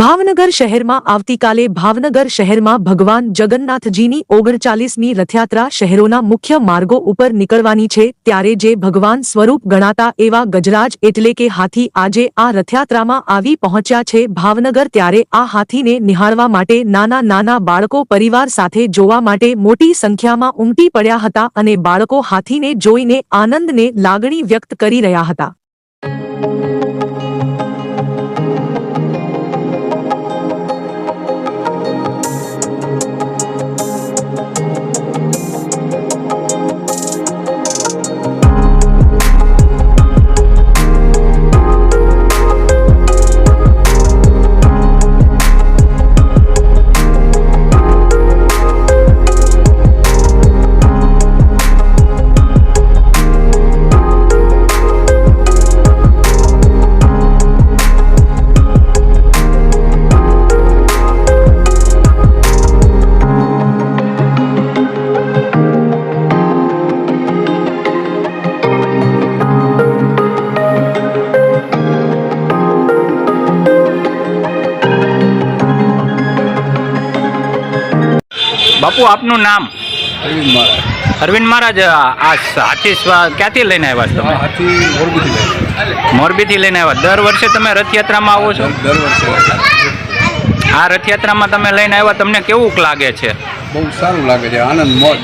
ભાવનગર શહેરમાં આવતીકાલે ભાવનગર શહેરમાં ભગવાન જગન્નાથજીની ઓગણચાલીસમી રથયાત્રા શહેરોના મુખ્ય માર્ગો ઉપર નીકળવાની છે, ત્યારે જે ભગવાન સ્વરૂપ ગણાતા એવા ગજરાજ એટલે કે હાથી આજે આ રથયાત્રામાં આવી પહોંચ્યા છે, ભાવનગર ત્યારે આ હાથીને નિહાળવા માટે નાના નાના બાળકો પરિવાર સાથે જોવા માટે મોટી સંખ્યામાં ઉમટી પડ્યા હતા અને બાળકો હાથીને જોઈને આનંદને લાગણી વ્યક્ત કરી રહ્યા હતા. બાપુ આપનું નામ? અરવિંદ મહારાજ. અરવિંદ મહારાજ આ હાથી ક્યાંથી લઈને આવ્યા છો તમે? હાથી મોરબીથી લઈને મોરબીથી લઈને આવ્યા. દર વર્ષે તમે રથયાત્રામાં આવો છો? દર વર્ષે આ રથયાત્રામાં તમે લઈને આવ્યા તમને કેવું લાગે છે? બહુ સારું લાગે છે. આનંદ મોજ.